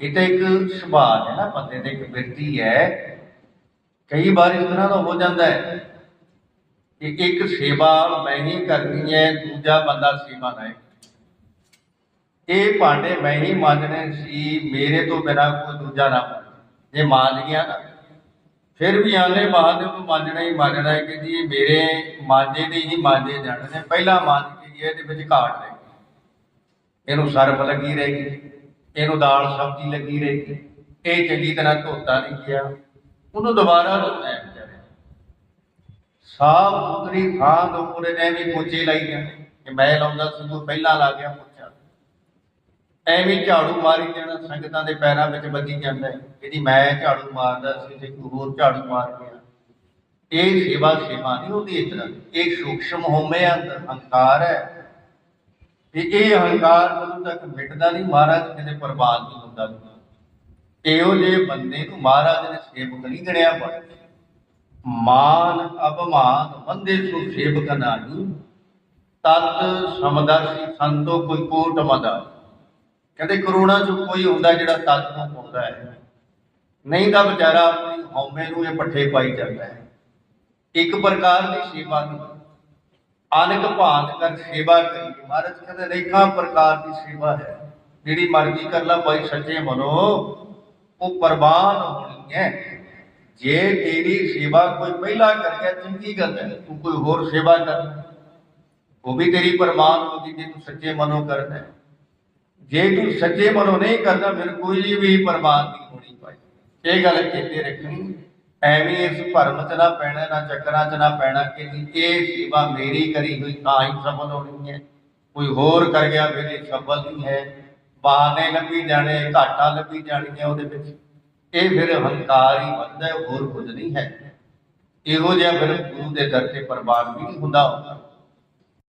ਇਹ ਤਾਂ ਇੱਕ ਸੁਭਾਅ ਹੈ ਨਾ, ਬੰਦੇ ਦਾ ਇੱਕ ਵਿਰਤੀ ਹੈ। ਕਈ ਵਾਰ ਇਸ ਤਰ੍ਹਾਂ ਦਾ ਹੋ ਜਾਂਦਾ ਹੈ ਕਿ ਇੱਕ ਸੇਵਾ ਮੈਂ ਹੀ ਕਰਨੀ ਹੈ, ਦੂਜਾ ਬੰਦਾ ਸੇਵਾ ਨਾ ਇਹ ਭਾਂਡੇ ਮੈਂ ਹੀ ਮਾਂਜਣੇ ਸੀ, ਮੇਰੇ ਤੋਂ ਬਿਨਾ ਕੋਈ ਦੂਜਾ ਨਾ ਮਾਂਜੇ। ਜੇ ਮਾਂਜ ਗਿਆ ਨਾ, ਫਿਰ ਵੀ ਆਲੇ ਬਾਅਦ ਨੂੰ ਮਾਂਜਣਾ ਹੀ ਮਾਂਜਣਾ ਹੈ ਕਿ ਜੀ ਮੇਰੇ ਮਾਂਜੇ ਦੇ ਹੀ ਮਾਂਜੇ ਜਾਣੇ ਨੇ। ਪਹਿਲਾਂ ਮਾਂਜ ਕੇ ਇਹਦੇ ਵਿੱਚ ਘਾਟ ਹੈ ਇਹਨੂੰ ਸਰਫ ਲੱਗੀ ਰਹੇਗੀ ਇਹਨੂੰ ਦਾਲ ਸਬਜ਼ੀ ਲੱਗੀ ਰਹੀ ਇਹ ਚੰਗੀ ਤਰ੍ਹਾਂ ਧੋਤਾ ਨਹੀਂ ਗਿਆ। ਉਹਨੂੰ ਦੁਬਾਰਾ ਧੋਣਾ ਹੈ ਵਿਚਾਰੇ ਸਾਫ਼ ਸੁਥਰੀ ਥਾਂ ਦੇ ਉੱਪਰ ਐਵੇਂ ਪੋਚੇ ਲਾਈ ਜਾਂਦੇ ਕਿ ਮੈਂ ਲਾਉਂਦਾ ਸੀ ਤੂੰ ਪਹਿਲਾਂ ਲਾ ਗਿਆ ਪੋਚਾ। ਐਵੇਂ ਝਾੜੂ ਮਾਰੀ ਜਾਣਾ, ਸੰਗਤਾਂ ਦੇ ਪੈਰਾਂ ਵਿੱਚ ਵੱਜੀ ਜਾਂਦਾ ਹੈ। ਕਿ ਮੈਂ ਝਾੜੂ ਮਾਰਦਾ ਸੀ ਤੇ ਕੋਈ ਹੋਰ ਝਾੜੂ ਮਾਰ ਗਿਆ। ਇਹ ਸੇਵਾ ਸੇਵਾ ਨਹੀਂ ਹੁੰਦੀ ਇਸ ਤਰ੍ਹਾਂ ਇਹ ਸੂਖਸ਼ਮ ਹੋਮੇ ਅੰਦਰ ਹੰਕਾਰ ਹੈ। ਤੇ ਇਹ ਹੰਕਾਰ ਜਦੋਂ ਤੱਕ ਮਿਟਦਾ ਨਹੀਂ, ਮਹਾਰਾਜ ਕਹਿੰਦੇ ਪ੍ਰਵਾਨ ਨਹੀਂ ਹੁੰਦਾ ਇਹੋ ਜਿਹੇ ਬੰਦੇ ਨੂੰ ਮਹਾਰਾਜ ਨੇ ਸੇਵਕ ਨਹੀਂ ਗਣਿਆ ਪਰ ਮਾਨ ਅਪਮਾਨ ਬੰਦੇ ਸੋ ਸੇਵਕ ਨਾਹੀ ਤਤ ਸਮਦਰਸ਼ੀ ਸੰਤੋ ਕੋਈ ਕੋਟ ਮਦਾ। ਕਹਿੰਦੇ ਕਰੋੜਾਂ ਚ ਕੋਈ ਹੁੰਦਾ ਜਿਹੜਾ ਤਤ ਨੂੰ ਪਾਉਂਦਾ ਹੈ। ਨਹੀਂ ਤਾਂ ਵਿਚਾਰਾ ਆਪਣੀ ਹਉਮੈ ਨੂੰ ਇਹ ਪੱਠੇ ਪਾਈ ਜਾਂਦਾ ਹੈ। ਇੱਕ ਪ੍ਰਕਾਰ ਦੀ ਸੇਵਾ ਨਹੀਂ ਅਨੇਕ ਭਾਂਤ ਕਰ ਸੇਵਾ ਕਰੀ। ਮਹਾਰਾਜ ਕਹਿੰਦੇ ਅਨੇਕਾਂ ਪ੍ਰਕਾਰ ਦੀ ਸੇਵਾ ਹੈ। ਜਿਹੜੀ ਮਰਜ਼ੀ ਕਰ ਲੈ ਭਾਈ, ਸੱਚੇ ਮਨੋ, ਉਹ ਪ੍ਰਵਾਨ ਹੋਣੀ ਹੈ। ਜੇ ਤੇਰੀ ਸੇਵਾ ਕੋਈ ਪਹਿਲਾਂ ਕਰ ਗਿਆ, ਚੰਗੀ ਗੱਲ ਹੈ, ਤੂੰ ਕੋਈ ਹੋਰ ਸੇਵਾ ਕਰ। ਉਹ ਵੀ ਤੇਰੀ ਪ੍ਰਵਾਨ ਹੋਗੀ ਜੇ ਤੂੰ ਸੱਚੇ ਮਨੋ ਕਰਦਾ ਜੇ ਤੂੰ ਸੱਚੇ ਮਨੋ ਨਹੀਂ ਕਰਦਾ, ਫਿਰ ਕੋਈ ਵੀ ਪ੍ਰਵਾਨ ਨਹੀਂ ਹੋਣੀ ਭਾਈ। ਇਹ ਗੱਲ ਚੇਤੇ ਰੱਖਣੀ। ਐਵੇਂ ਇਸ ਭਰਮ ਚ ਨਾ ਪੈਣਾ, ਨਾ ਚੱਕਰਾਂ ਚ ਨਾ ਪੈਣਾ ਕਿ ਜੀ, ਇਹ ਸੇਵਾ ਮੇਰੀ ਕਰੀ ਹੋਈ ਤਾਂ ਹੀ ਸਫਲ ਹੋਣੀ ਹੈ। ਕੋਈ ਹੋਰ ਕਰ ਗਿਆ, ਫਿਰ ਇਹ ਸਫਲ ਨਹੀਂ ਹੈ। ਬਹਾਨੇ ਲੱਭੀ ਜਾਣੇ, ਘਾਟਾ ਲੱਭੀ ਜਾਣੀਆਂ ਉਹਦੇ ਵਿੱਚ। ਇਹ ਫਿਰ ਹੰਕਾਰ ਹੀ ਵੱਧਦਾ ਹੋਰ ਕੁਝ ਨਹੀਂ ਹੈ। ਇਹੋ ਜਿਹਾ ਫਿਰ ਗੁਰੂ ਦੇ ਦਰ ਤੇ ਪ੍ਰਵਾਨ ਵੀ ਨਹੀਂ ਹੁੰਦਾ।